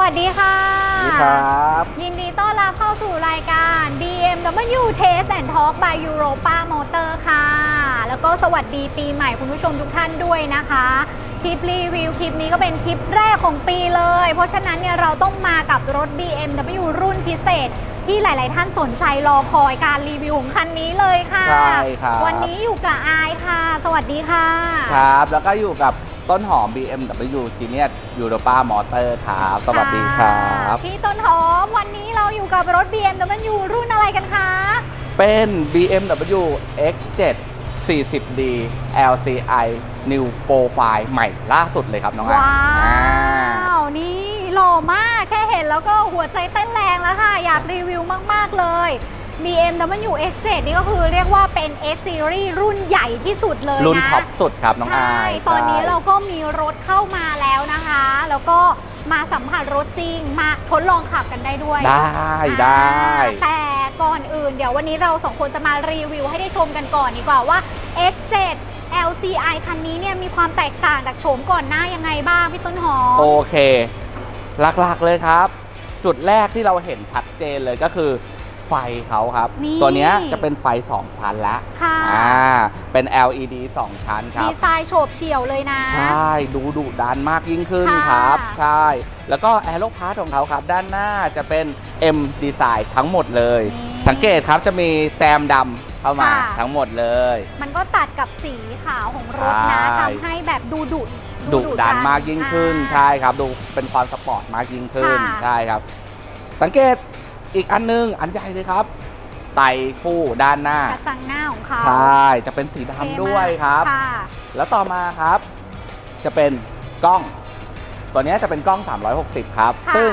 วัสดีค่ะ สวัสดีครับ ยินดีต้อนรับเข้าสู่รายการ BMW Taste and Talk by Europa Motor ค่ะ แล้วก็สวัสดีปีใหม่คุณผู้ชมทุกท่านด้วยนะคะ คลิปรีวิวคลิปนี้ก็เป็นคลิปแรกของปีเลย เพราะฉะนั้นเนี่ยเราต้องมากับรถ BMW รุ่นพิเศษที่หลาย ๆ ท่านสนใจรอคอยการรีวิวของคันนี้เลยค่ะ ใช่ครับ วันนี้อยู่กับอายค่ะ สวัสดีค่ะ ครับ แล้วก็อยู่กับ ต้นหอม BMW Genius Europa Motor ครับสวัสดีครับะพี่ต้นหอมวันนี้เราอยู่กับรถ BMW รุ่นอะไรกันคะ เป็น BMW X7 40D LCI New Profile ใหม่ล่าสุดเลยครับน้องอะว้าอ่าวนี่หล่อมาก แค่เห็นแล้วก็หัวใจเต้นแรงแล้วค่ะ อยากรีวิวมาก ๆ เลย BMW X7 นี่ก็คือเรียกว่าเป็น X Series รุ่นใหญ่ที่สุดเลยนะ รุ่นท็อปสุดครับน้องอาใช่ ยตอนนี้ใช่ เราก็มีรถเข้ามาแล้วนะคะ แล้วก็มาสัมผัสรถจริง มาทดลองขับกันได้ด้วยได้ได้แต่ก่อนอื่นเดี๋ยววันนี้เราสองคนจะมารีวิวให้ได้ชมกันก่อนดีกว่าว่า X7 LCI คันนี้เนี่ยมีความแตกต่างจากโฉมก่อนหน้ายังไงบ้างพี่ต้นหอม โอเค หลักๆเลยครับ จุดแรกที่เราเห็นชัดเจนเลยก็คือ ไฟเขาครับ นี่ตัวเนี้ยจะเป็นไฟ 2 ชั้นแล้วค่ะ อ่าเป็น LED 2 ชั้นครัดีบ ไซน์โฉบเฉี่ยวเลยนะ ใช่ ดูดุดันมากยิ่งขึ้นค่ะครับ ใช่ แล้วก็แอโรพาร์ทของเขาครับ ด้านหน้าจะเป็น M Design ทั้งหมดเลย นี่สังเกตครับจะมีแซมดำเข้ามาค่ะ ทั้งหมดเลย มันก็ตัดกับสีขาวของรถนะใช่ ทำให้แบบดูดุดุดันมากยิ่งขึ้น อ่า ใช่ครับ ดูเป็นความสปอร์ตมากยิ่งขึ้น ค่ะ ใช่ครับ สังเกต อีกอันนึง อันใหญ่เลยครับ ไตรคู่ด้านหน้ากระจังหน้าของเขาใช่จะเป็นสีเท่มากดำด้วยครับ ค่ะแล้วต่อมาครับ จะเป็นกล้อง ตัวเนี้ยจะเป็นกล้อง 360 ครับค่ะซึ่ง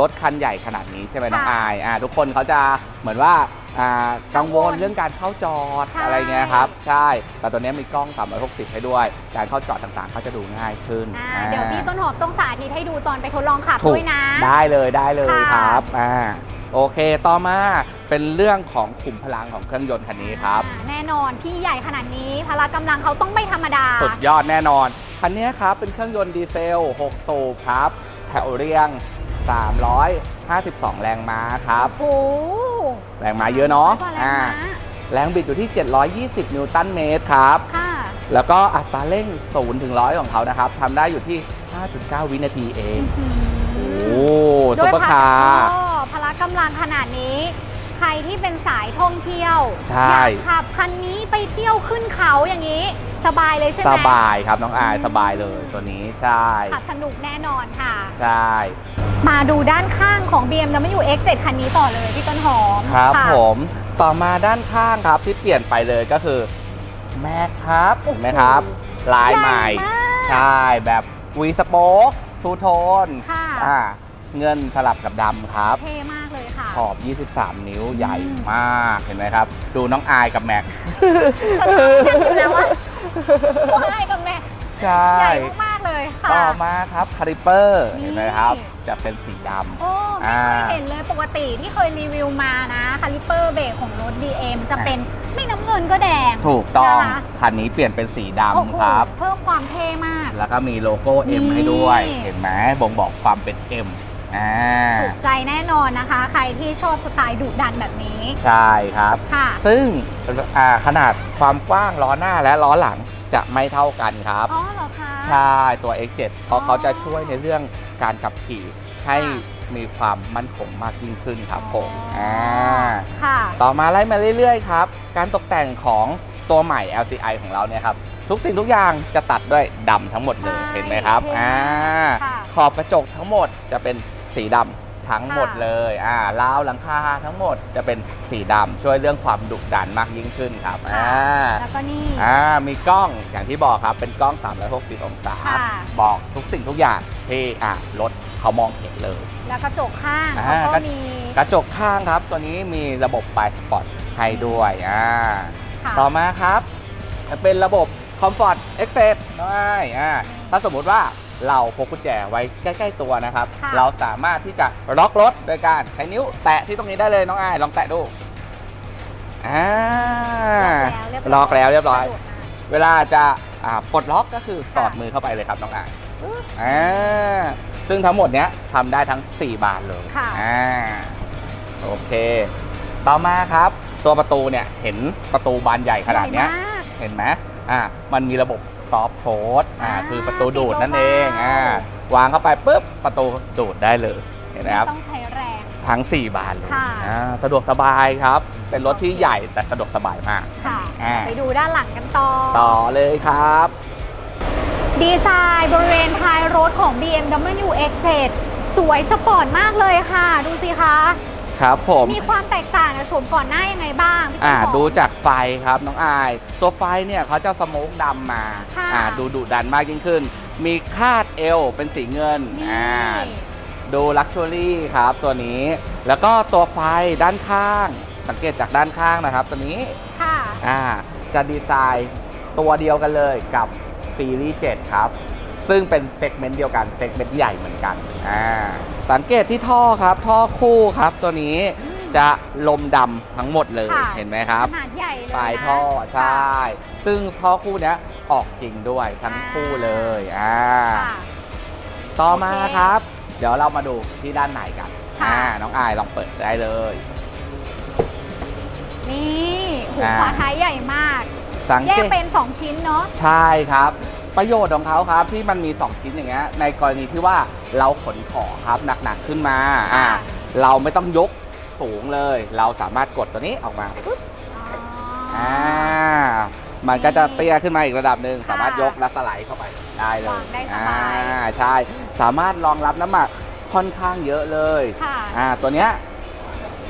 รถคันใหญ่ขนาดนี้ใช่ไหมน้องค่ะอายอ่าทุกคนเขาจะเหมือนว่าอ่ากังวลกังวลเรื่องการเข้าจอดใช่ อะไรเงี้ยครับ ใช่ แต่ตัวเนี้ยมีกล้อง 360 ให้ด้วย การเข้าจอดต่างๆ ก็จะดูง่ายขึ้นอ่าอ่าเดี๋ยวพี่ต้นหอมต้องสาธิตให้ดูตอนไปทดลองขับถูกด้วยนะ ได้เลยได้เลยค่ะ ครับอ่า โอเค ต่อมาเป็นเรื่องของขุมพลังของเครื่องยนต์คันนี้ครับ อ่าแน่นอนพี่ใหญ่ขนาดนี้พละกำลังเขาต้องไม่ธรรมดา สุดยอดแน่นอน คันนี้ครับเป็นเครื่องยนต์ดีเซล 6 สูบครับ แถวเรียง 352 แรงม้าครับ โอ้โหแรงม้าเยอะเนาะร้อยกว่แรงอ่าม้าแรงบิดอยู่ที่ 720 นิวตันเมตรครับ ค่ะ แล้วก็อัตราเร่ง0ถึง100 ของเขานะครับทำได้อยู่ที่ 5.9 วินาทีเอง โอ้ซุปเปอร์คาร์ก็พละ กำลังขนาดนี้ ใครที่เป็นสายท่องเที่ยวใช่ อยากขับคันนี้ไปเที่ยวขึ้นเขาอย่างนี้ สบายเลยใช่ไหมสบายครับน้องอายอืมสบายเลยตัวนี้ใช่ ขับสนุกแน่นอนค่ะ ใช่ มาดูด้านข้างของ BMW X7 คันนี้ต่อเลยพี่ต้นหอมครับะ ผมต่อมาด้านข้างครับที่เปลี่ยนไปเลยก็คือ แม็กครับโอ้โหเห็นไหมครับ ลายใหม่ญ่าก ใช่แบบวีสโป๊กทูโทนค่ะ อ่าเงินสลับกับดำครับ เท่มากเลย ค่ะ ขอบ 23 นิ้วใหญ่อืมมากเห็นไหมครับ ดูน้องอายกับแม็กฉันรู้นะว่าว่าให้กับแม่ใช่ ใหญ่มากๆเลยค่ะ ต่อมาครับคาลิเปอร์นี่ เห็นไหมครับ จะเป็นสีดโอ้ไม่เคยเห็นเลยปกติที่เคยรีวิวมานะคาลิเปอร์เบรกของรถ BM จะเป็นไม่น้ำเงินก็แดงำถูกต้องนะคะ คันนี้เปลี่ยนเป็นสีโอ้โหดำครับ เพิ่มความเท่มาก แล้วก็มีโลโก้ M นี่ให้ด้วย เห็นไหมบ่งบอกความเป็น M อ่าถูกใจแน่นอนนะคะ ใครที่ชอบสไตล์ดุดันแบบนี้ ใช่ครับ ค่ะ ซึ่งอ่าขนาดความกว้างล้อหน้าและล้อหลังจะไม่เท่ากันครับ อ๋อเหรอคะ ใช่ ตัว X7 เพราะเขาจะช่วยในเรื่องการขับขี่ให้มีความมั่นคงมากยิ่งขึ้นครับผมอ๋ออ่าค่ะ ต่อมาไล่มาเรื่อยๆครับ การตกแต่งของตัวใหม่ LCI ของเราเนี่ยครับ ทุกสิ่งทุกอย่างจะตัดด้วยดำทั้งหมดเลยใช่เห็นไหมครับเท่อ่าค่ะขอบกระจกทั้งหมดจะเป็น สีดำทั้งหมดค่ะเลยอ่าราวหลังคาทั้งหมดจะเป็นสีดำช่วยเรื่องความดุดันมากยิ่งขึ้นครับอ่าแล้วก็นี่อ่ามีกล้องอย่างที่บอกครับเป็นกล้อง 360 องศาค่ะบอกทุกสิ่งทุกอย่างที่อะรถเขามองเห็นเลย แล้วกระจกข้างอ่าเขาก็มีกระจกข้างครับ ตัวนี้มีระบบไฟสปอตให้ด้วยอ่าค่ะต่อมาครับจะเป็นระบบ Comfort Access น้อยอ่าถ้าสมมุติว่า เราพกกุญแจไว้ใกล้ ๆ ตัวนะครับ ค่ะ เราสามารถที่จะล็อกรถโดยการใช้นิ้วแตะที่ตรงนี้ได้เลยน้องอายลองแตะดูอ่าล็อกแล้วเรียบร้อย สะดวกมาก เวลาจะอ่าปลดล็อกก็คือสอดมือเข้าไปเลยครับน้องอายปึ๊บอ่าซึ่งทั้งหมดเนี้ยทำได้ทั้ง 4 บานเลยค่ะ อ่าโอเค ต่อมาครับ ตัวประตูเนี่ยเห็นประตูบานใหญ่ขนาดเนี้ย ใหญ่มากเห็นไหมอ่า มันมีระบบ ซอฟต์โคดอ่าอ่าคือประตูดูดนั่นเองติดเบาๆอ่าวางเข้าไปปุ๊บประตูดูดได้เลยเห็นไหมครับไม่ต้องใช้แรง ทั้ง 4 บานเลยค่ะ อ่าสะดวกสบายครับ เป็นรถที่ใหญ่แต่สะดวกสบายมาก ค่ะ อ่า ไปดูด้านหลังกันต่อ ต่อเลยครับ ดีไซน์บริเวณท้ายรถของ BMW X7 สวยสปอร์ตมากเลยค่ะ ดูสิคะ ครับผม มีความแตกต่างกับโฉมก่อนหน้ายังไงบ้างพี่ต้นอ่าหอมดูจากไฟครับน้องอาย ตัวไฟเนี่ยเขาจะสโมกดำมาค่ะอ่าดูดุดันมากยิ่งขึ้น มีคาดเอวเป็นสีเงินนี่อ่าดูลักชัวรี่ครับตัวนี้ แล้วก็ตัวไฟด้านข้าง สังเกตจากด้านข้างนะครับ ตัวนี้ค่ะ อ่าจะดีไซน์ตัวเดียวกันเลยกับซีรีส์7ครับ ซึ่งเป็นเซกเมนต์เดียวกันเซกเมนต์ใหญ่เหมือนกันอ่าสังเกตที่ท่อครับ ท่อคู่ครับตัวนี้อืมจะลมดำทั้งหมดเลยค่ะ เห็นไหมครับ ขนาดใหญ่เลยปลายนะท่อใช่ค่ะซึ่งท่อคู่เนี้ยออกจริงด้วยทั้งอ่าคู่เลยอ่าค่ะ ต่อมาโอเคครับ เดี๋ยวเรามาดูที่ด้านในกันค่ะ อ่าน้องอายลองเปิดได้เลย นี่หูอ่า ขวาท้ายใหญ่มาก สังแยเกกตเป็น 2 ชิ้นเนาะ ใช่ครับ ประโยชน์ของเขาครับที่มันมี 2 ชิ้นอย่างเงี้ยในกรณีที่ว่าเราขนของครับหนักๆขึ้นมาอ่าค่ะเราไม่ต้องยกสูงเลย เราสามารถกดตัวนี้ออกมาปุ๊บอ๋อออ่ามันก็จะเตี้ยขึ้นมาอีกระดับหนึ่งค่ะสามารถยกและสไลด์เข้าไปได้เลยวางได้สอ่าบายใช่สามารถรองรับน้ำหนักค่อนข้างเยอะเลยค่ะอ่าตัวเนี้ย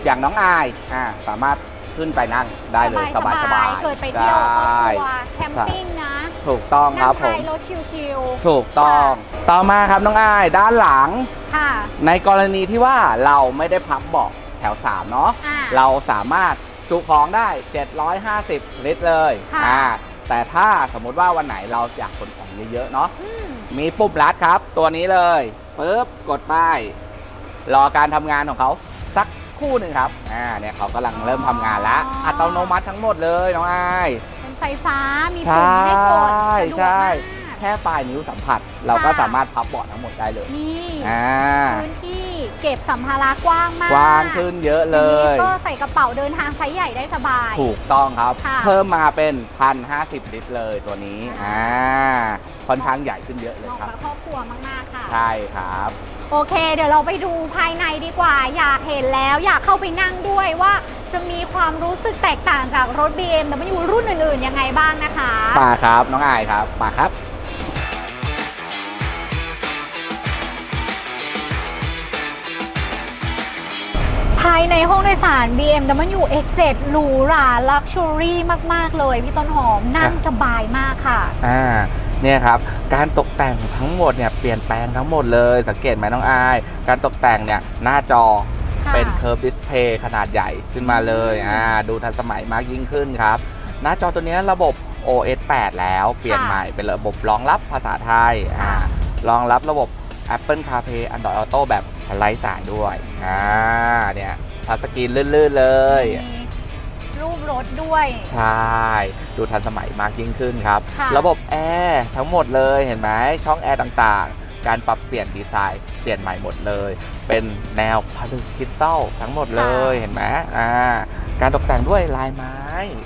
อย่างน้องอายอ่าสามารถขึ้นไปนั่งได้เลยสบายสบายๆเกิดไปเที่ยวครอบคใช่รัวแคมปิ้งนะ ถูกต้องคนั่รังบผท้ายมรถชิวถูกต้อง ต่อมาครับน้องอายด้านหลัง ๆ ค่ะ ในกรณีที่ว่าเราไม่ได้พับเบาะแถว 3 เนาะอ่าเราสามารถจุของได้ 750 ลิตรเลยค่ะ อ่าแต่ถ้าสมมุติว่าวันไหนเราอยากขนของเยอะๆเนาะอืมมีปุ่มลัดครับ ตัวนี้เลยปึ๊บกดป้ายรอการทำงานของเขาสักครู่หนึ่งครับอ่าเนี่ยเขากำลังเริ่มทำงานแล้วอัตโนมัติทั้งหมดเลยน้องอายเป็น ไฟฟ้ามีปุ่มให้กดใช่สะดวกใช่ มากแค่ปลายนิ้วสัมผัส เราก็ค่ะสามารถพับเบาะทั้งหมดได้เลยนี่อ่าพื้นที่เก็บสัมภาระกว้างมากกว้างขึ้นเยอะเลยอันนี้ก็ใส่กระเป๋าเดินทางไซส์ใหญ่ได้สบาย ถูกต้องครับ ค่ะ เพิ่มมาเป็น1,050 ลิตรเลยตัวนี้อ่าค่อนข้างใหญ่ขึ้นเยอะเลยเหมาะครับ กับครอบครัวมากๆค่ะ ใช่ครับ โอเค เดี๋ยวเราไปดูภายในดีกว่า อยากเห็นแล้วอยากเข้าไปนั่งด้วยว่าจะมีความรู้สึกแตกต่างจากรถ BMW รุ่นอื่นๆยังไงบ้างนะคะป่าครับน้องอายครับป่าครับ ภายในห้องโดยสาร BMW X7 หรูหราลักชัวรี่มาก ๆ เลยพี่ต้นหอมนั่งครับสบายมากค่ะอ่า เนี่ยครับการตกแต่งทั้งหมดเนี่ยเปลี่ยนแปลงทั้งหมดเลยสังเกตไหมน้องอาย การตกแต่งเนี่ยหน้าจอค่ะเป็นเคอร์ฟดิสเพย์ขนาดใหญ่ขึ้นมาเลยอ่าดูทันสมัยมากยิ่งขึ้นครับ หน้าจอตัวเนี้ยระบบ OS 8 แล้วเปลี่ยนค่ะใหม่เป็นระบบรองรับภาษาไทยอ่าค่ะรองรับระบบ Apple CarPlay Android Auto แบบไร้สายด้วยอ่าเนี่ยทัชสกรีนลื่นๆเลยมี รูปรถด้วย ใช่ ดูทันสมัยมากยิ่งขึ้นครับ ค่ะ ระบบแอร์ทั้งหมดเลยเห็นไหมช่องแอร์ต่างๆ การปรับเปลี่ยนดีไซน์เปลี่ยนใหม่หมดเลย เป็นแนวพาราคริสตัลทั้งหมดเลยเห็นไหมอ่าการตกแต่งด้วยลายไม้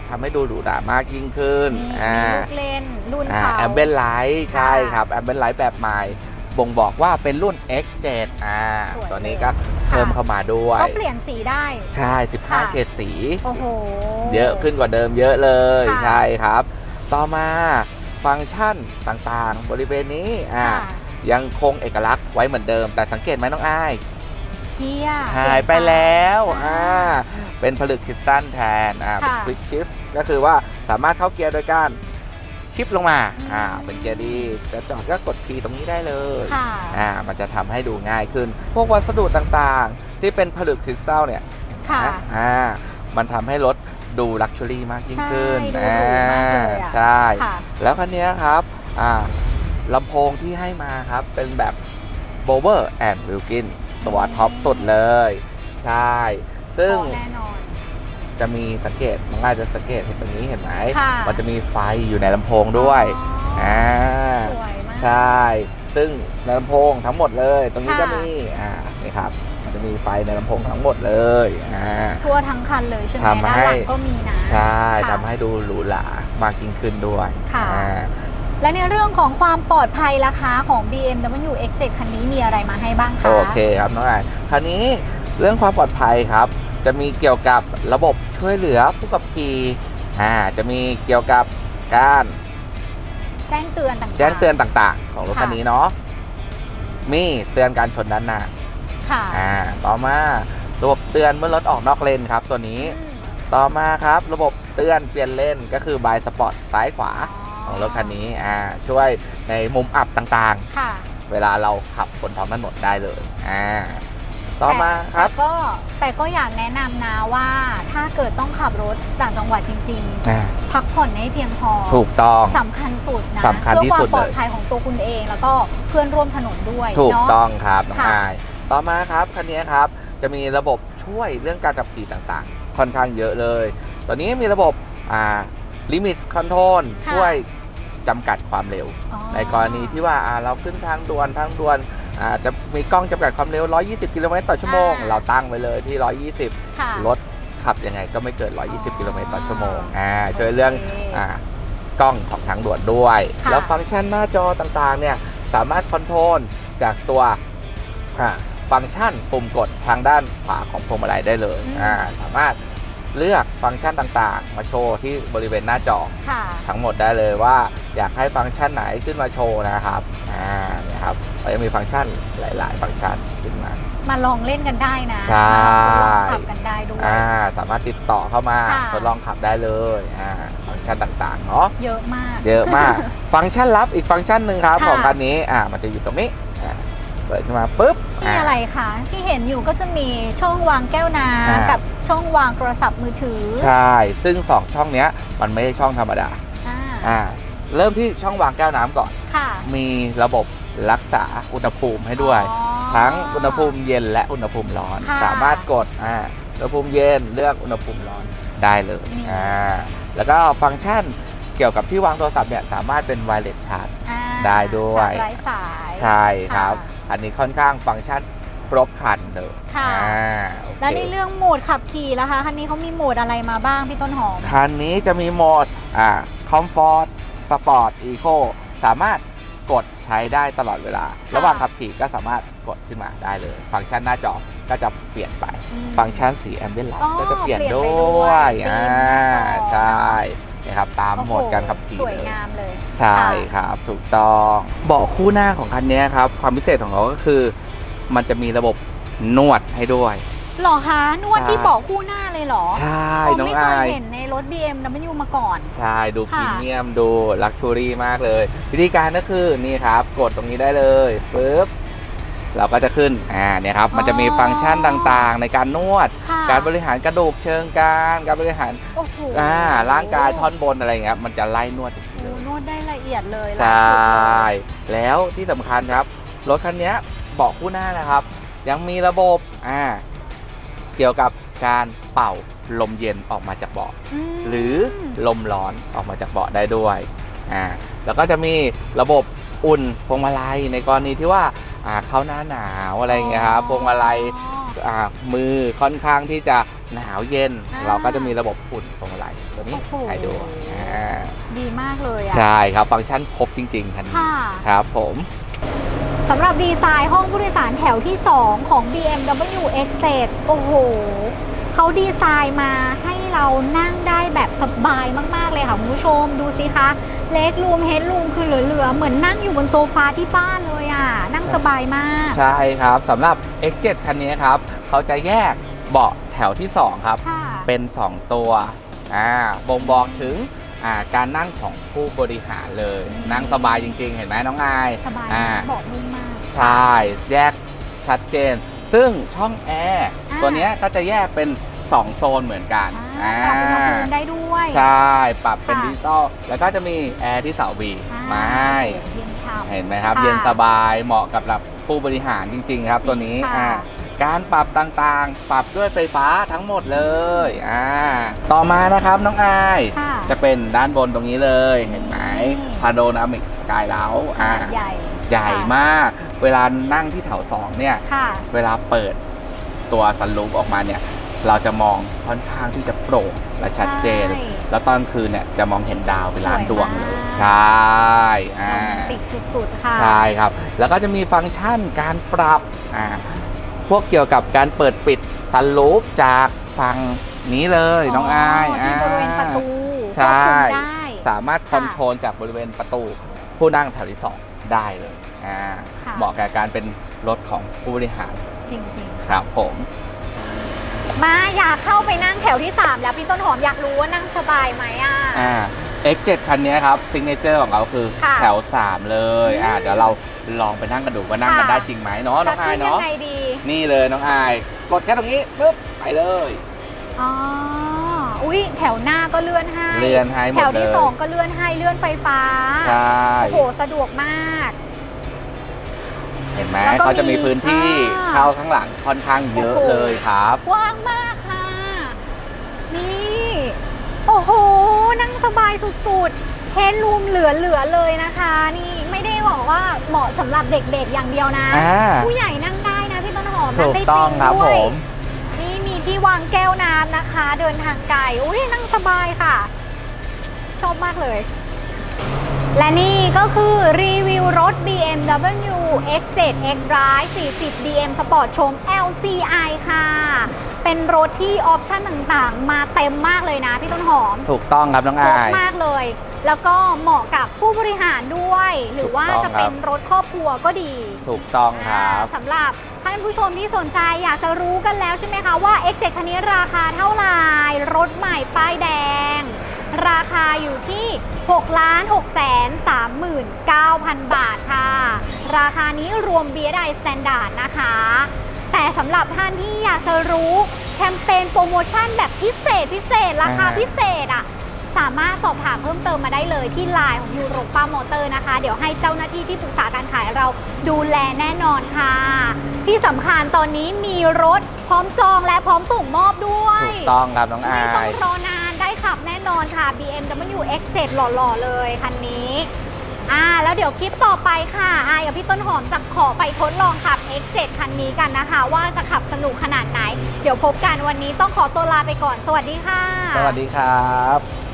ทำให้ดูหรูหรามากยิ่งขึ้นมีอ่า ลูกเล่นรุ่นอ่าเขา แอมเบนไลท์ใช่ครับแอมเบนไลท์แบบใหม่บ่งบอกว่าเป็นรุ่น X7 อ่าสวยตัวนี้ก็ เพิ่มเข้ามาด้วย ก็เปลี่ยนสีได้ ใช่ค่ะ15 เฉดสี โอ้โห เยอะขึ้นกว่าเดิมเยอะเลย ค่ะ ใช่ครับ ต่อมาฟังก์ชันต่างๆ บริเวณนี้อ่าค่ะยังคงเอกลักษณ์ไว้เหมือนเดิม แต่สังเกตไหมน้องอ้าย เกียร์หายไปแล้วอ่าอ่าเป็นผลึกคริสตัลแทนอ่าเป็นค่ะ ควิกชิฟก็คือว่าสามารถเข้าเกียร์โดยการ ชิปลงมาอืมอ่าเป็นเกียร์ดีจะจอดก็กดคีย์ตรงนี้ได้เลยค่ะอ่ามันจะทำให้ดูง่ายขึ้น พวกวัสดุต่างๆ ที่เป็นผลึกคริสตัลเนี่ยค่ะ นะอ่ามันทำให้รถดูลักชัวรี่มากยิ่งขึ้นใช่ดูหรูมากเลยอะใช่ ค่ะ แล้วคันนี้ครับอ่าลำโพงที่ให้มาครับ เป็นแบบ b o w e r and Wilkin ตัวท็อปสุดเลย ใช่ ซึ่ง พอแน่นอน จะมีสังเกตน้องอาจจะสังเกตเห็นตรงนี้เห็นไหมค่ะ มันจะมีไฟอยู่ในลำโพงด้วยอ๋ออ่าสวยมาก ใช่ซซึ่งในลำโพงทั้งหมดเลย ตรงนี้ค่ะก็มีอ่านี่ครับ มันจะมีไฟในลำโพงทั้งหมดเลยอ่า ทั่วทั้งคันเลยใช่ไหมทำให้ ด้านหลังก็มีนะ ใช่ค่ะทำให้ดูหรูหรามากยิ่งขึ้นด้วยค่ะ อ่า และในเรื่องของความปลอดภัยราคาของ BMW X7 คันนี้มีอะไรมาให้บ้างคะ โอเคครับน้องไอายคราวนี้เรื่องความปลอดภัยครับ จะมีเกี่ยวกับระบบช่วยเหลือผู้ขับขี่อ่าจะมีเกี่ยวกับการแจ้งเตือนต่างๆ แจ้งเตือนต่างๆ ของรถค่ะคันนี้เนาะมีเตือนการชนด้านหน้าค่ะอ่าต่อมาระบบเตือนเมื่อรถออกนอกเลนครับ ตัวนี้อืมต่อมาครับระบบเตือนเปลี่ยนเลนก็คือบายสปอร์ตซ้ายขวาของรถคันนี้อ่าช่วยในมุมอับต่างค่ะๆเวลาเราขับบนท้องถนนได้เลยอ่า ต่อมาครับ แต่ก็แต่ก็อยากแนะนำนะว่าถ้าเกิดต้องขับรถต่างจังหวัดจริง อ่า ๆ พักผ่อนให้เพียงพอถูกต้อง สำคัญสุดนะสำคัญที่สุดเพื่อความปลอดเลยภัยของตัวคุณเอง แล้วก็เพื่อนร่วมถนนด้วยถูกเนาะ ต้องครับน้องค่ะ อายต่อมาครับคันนี้ครับ จะมีระบบช่วยเรื่องการขับขี่ต่างๆ ค่อนข้างเยอะเลย ตอนนี้มีระบบอ่าลิมิตคอนโทรลค่ะช่วยจำกัดความเร็ว อ๋อในกรณีที่ว่าอ่าเราขึ้นทางด่วนทางด่วน อ่าจะมีกล้องจำกัดความเร็ว 120 กิโลเมตรต่อชั่วโมงเราตั้งไว้เลยที่ค่ะ120รถขับยังไงก็ไม่เกิน 120 กิโลเมตรต่อชั่วโมงอ่าช่วยเรื่องโคอ่ากล้องของทางด่วนด้วย ค่ะ แล้วฟังก์ชันหน้าจอต่างๆเนี่ยสามารถคอนโทรลจากตัวอ่าฟังก์ชันปุ่มกดทางด้านขวาของพวงมาลัยได้เลยอ่าสามารถเลือกฟังก์ชันต่างๆ มาโชว์ที่บริเวณหน้าจอ ค่ะ ทั้งหมดได้เลยว่าอยากให้ฟังก์ชันไหนขึ้นมาโชว์นะครับ อ่านะครับ เราจะมีฟังก์ชันหลาย ๆ ฟังก์ชันขึ้นมา มาลองเล่นกันได้นะใช่ มาลองขับกันได้ด้วย อ่าสามารถติดต่อเข้ามาค่ะ ทดลองขับได้เลยอ่าฟังก์ชันต่างๆเนาะเยอะมาก เยอะมาก ฟังก์ชันลับอีกฟังก์ชันหนึ่งครับค่ะ ของคันนี้อ่ามันจะอยู่ตรงนี้อ่าเปิดขึ้นมาปุ๊บที่อะไรคะที่เห็นอยู่ก็จะมีช่องวางแก้วน้อ่าำกับช่องวางโทรศัพท์มือถือใช่ ซึ่ง 2 ช่องเนี้ยมันไม่ใช่ช่องธรรมดาอ่าอ่าเริ่มที่ช่องวางแก้วน้ำก่อน ค่ะ มีระบบ รักษาอุณหภูมิให้ด้วย อ๋อทั้งอุณหภูมิเย็นและอุณหภูมิร้อน ค่ะสามารถกดอ่าอุณหภูมิเย็นเลือกอุณหภูมิร้อนได้เลยนี่ อ่าแล้วก็ฟังก์ชันเกี่ยวกับที่วางโทรศัพท์เนี่ยสามารถเป็นไวเลสชาร์จ อ่าได้ด้วย ชาร์จไร้สาย ใช่ครับะอันนี้ค่อนข้างฟังก์ชันครบครันเลยค่ะ อ่าโอเค แล้วในเรื่องโหมดขับขี่ล่ะคะคันนี้เขามีโหมดอะไรมาบ้างพี่ต้นหอม คันนี้จะมีโหมดอ่าคอมฟอร์ต สปอร์ต อีโค สามารถกด ใช้ได้ตลอดเวลาค่ะระหว่างขับขี่ก็สามารถกดขึ้นมาได้เลย ฟังก์ชันหน้าจอก็จะเปลี่ยนไปอืมฟังก์ชันสีแอมเบียนไลอ๋อท์ก็จะเปลี่ยนเปลี่ยนด้ไปด้ววยยธีมอ่าหน้าจอใช่นะครับตามโอ้โหมดการขับขี่สวยเลยงามเลย ใช่ครับ ถูกต้องเบาะคู่หน้าของคันนี้ครับ ความพิเศษของเขาก็คือ มันจะมีระบบนวดให้ด้วย หรอคะนวดใช่ที่เบาะคู่หน้าเลยเหรอใช่ผมน้องไม่เคอายยเห็นในรถ BMW มาก่อน ใช่ดูพค่ะรีเมียมดูลักชัวรี่มากเลย วิธีการก็คือนี่ครับ กดตรงนี้ได้เลยปึ๊บเราก็จะขึ้น อ่า เนี่ยครับ มันจะมีฟังก์ชันต่างๆ ในการนวดค่ะการบริหารกระดูกเชิงกราน การบริหารโอ้โหอ่า ร่างกายท่อนบนอะไรเงี้ย มันจะไล่นวดอีกทีโอ้เลยนวดได้ละเอียดเลย ใชหลายจุดเล่ยแล้วที่สำคัญครับ รถคันนี้เบาะคู่หน้านะครับ ยังมีระบบ อ่า เกี่ยวกับการเป่าลมเย็นออกมาจากเบาะมหรือลมร้อนออกมาจากเบาะได้ด้วยอ่าแล้วก็จะมีระบบอุ่นพวงมาลัยในกรณีที่ว่าอ่าเข้าหน้าหนาวอะไรอย่างเงี้ยครับพวงมาลัยอ๋ออ่ามือค่อนข้างที่จะหนาวเย็นอ่าเราก็จะมีระบบอุ่นพวงมาลัยตัวนี้โอ้โหให้ด้วยอ่าดีมากเลยอะใช่ครับฟังก์ชันครบจริง ๆ คันนี้ค่ะครับผม สำหรับดีไซน์ห้องผู้โดยสารแถวที่ 2 ของ BMW X7 โอ้โห เขาดีไซน์มาให้เรานั่งได้แบบสบายมาก ๆ เลยค่ะคุณผู้ชม ดูสิคะ เล็กรูมเฮดรูมคือเหลือๆ เหมือนนั่งอยู่บนโซฟาที่บ้านเลยอะ นั่งสบายมาก ใช่ครับสำหรับ X7 คันนี้ครับ เขาจะแยกเบาะแถวที่ 2 ครับ ค่ะ เป็น 2 ตัวอ่าบ่งบอกถึงอ่าการนั่งของผู้บริหารเลย นั่งสบายจริง ๆ เห็นไหมน้องอาย สบายอ่ามากเบอกนุ่มมาก ใช่แยกชัดเจน ซึ่งช่องแอร์อ่า ตัวเนี้ยก็จะแยกเป็น 2 โซนเหมือนกันอ่าปรับอุณหภูมิได้ด้วย ใช่ ปรับเป็นค่ะ ดิจิตอลแล้วก็จะมีแอร์ที่เสาบีอ่ามาให้เย็นฉ่ำ เห็นไหมครับ ค่ะเย็นสบายเหมาะกับแบบผู้บริหารจริง ๆ ครับจริงตัวนี้ค่ะ อ่าการปรับต่างๆ ปรับด้วยไฟฟ้าทั้งหมดเลยอ่าต่อมานะครับน้องอาย ค่ะ จะเป็นด้านบนตรงนี้เลยเห็นไหมอืม พาโดนามิกสกายเลาอ่า ใหญ่ ใหญ่มาก เวลานั่งที่แถวสองเนี่ยค่ะเวลาเปิดตัวซันรูฟออกมาเนี่ย เราจะมองค่อนข้างที่จะโปร่งและชัดเจนใช่แล้วตอนคืนเนี่ยจะมองเห็นดาวเป็นล้านดวงเลยสวยมากใช่อ่าติดสุดๆค่ะ ใช่ครับ แล้วก็จะมีฟังก์ชันการปรับอ่าพวกเกี่ยวกับการเปิดปิดซันรูฟจากฝั่งนี้เลยน้องอายที่บริเวณประตูใช่ควบคุมได้สามารถคอนโทรลจากบริเวณประตูผู้นั่งแถวที่สอง ได้เลยอ่าค่ะ เหมาะกับการเป็นรถของผู้บริหารจริงครับผม ๆ มาอยากเข้าไปนั่งแถวที่ 3 แล้วพี่ต้นหอมอยากรู้ว่านั่งสบายไหมอะ อ่า X7 คันนี้ครับซิงเกิลของเราคือค่ะแถว 3 เลยอ่าอืมเดี๋ยวเราลองไปนั่งกันดูว่านั่งกันค่ะ ได้จริงไหมเนาะน้จะองอาขึ้ยนยัเนาะงไงดี นี่เลยน้องอาย กดแค่ตรงนี้ปุ๊บไปเลย อ๋อ อุ้ยแถวหน้าก็เลื่อนให้เลื่อนให้หมแถดวเลที่ยสองก็เลื่อนให้เลื่อนไฟฟ้าใช่โอ้โหสะดวกมาก เห็นไหมแล้วก็เขาจะมีมีพื้นที่อ่า เข้าข้างหลังค่อนข้างเยอะโอ้โหเลยครับ กว้างมากค่ะ นี่ โอ้โห นั่งสบายสุดๆ เฮดรูมเหลือๆเลยนะคะ นี่ไม่ได้บอกว่าเหมาะสำหรับเด็กๆอย่างเดียวนะ อ่าผู้ใหญ่นั่งได้นะพี่ต้นหอมนั่ถูงกได้จต้อริงงครับด้วผยมนี่มี ที่วางแก้วน้ำนะคะ เดินทางไกล อุ้ยนั่งสบายค่ะ ชอบมากเลย และนี่ก็คือรีวิวรถ BMW X7 X Drive 40 DM Sport ชม LCI ค่ะ เป็นรถที่ออปชั่นต่างๆ มาเต็มมากเลยนะพี่ต้นหอมถูกต้องครับน้องครบอาย มากเลย แล้วก็เหมาะกับผู้บริหารด้วย หรือว่าถูกต้องจะเป็นรถครอบครัวก็ดีถูกต้องครับ อ่าสำหรับท่านผู้ชมที่สนใจอยากจะรู้กันแล้วใช่ไหมคะว่า X7 คันนี้ราคาเท่าไหร่รถใหม่ป้ายแดง ราคาอยู่ที่6ล้าน6แสน39,000 บาทค่ะ ราคานี้รวม BSI Standard นะคะ แต่สำหรับท่านที่อยากจะรู้แคมเปญโปรโมชั่นแบบพิเศษพิเศษ ราคาอ่าพิเศษอะสามารถสอบถามเพิ่มเติมมาได้เลยที่ไลน์ของยูโรป้ามอเตอร์นะคะ เดี๋ยวให้เจ้าหน้าที่ที่ปรึกษาการขายเราดูแลแน่นอนค่ะ ที่สำคัญตอนนี้มีรถพร้อมจองและพร้อมส่งมอบด้วย ถูกต้องครับน้องอาไม่ต้อย งรอนานได้ ขับแน่นอนค่ะ BMW X7 หล่อๆเลยคันนี้อ่าแล้วเดี๋ยวคลิปต่อไปค่ะอายกับพี่ต้นหอมจะขอไปทดลองขับ X7 คันนี้กันนะคะ ว่าจะขับสนุกขนาดไหน เดี๋ยวพบกันวันนี้ต้องขอตัวลาไปก่อน สวัสดีค่ะ สวัสดีครับ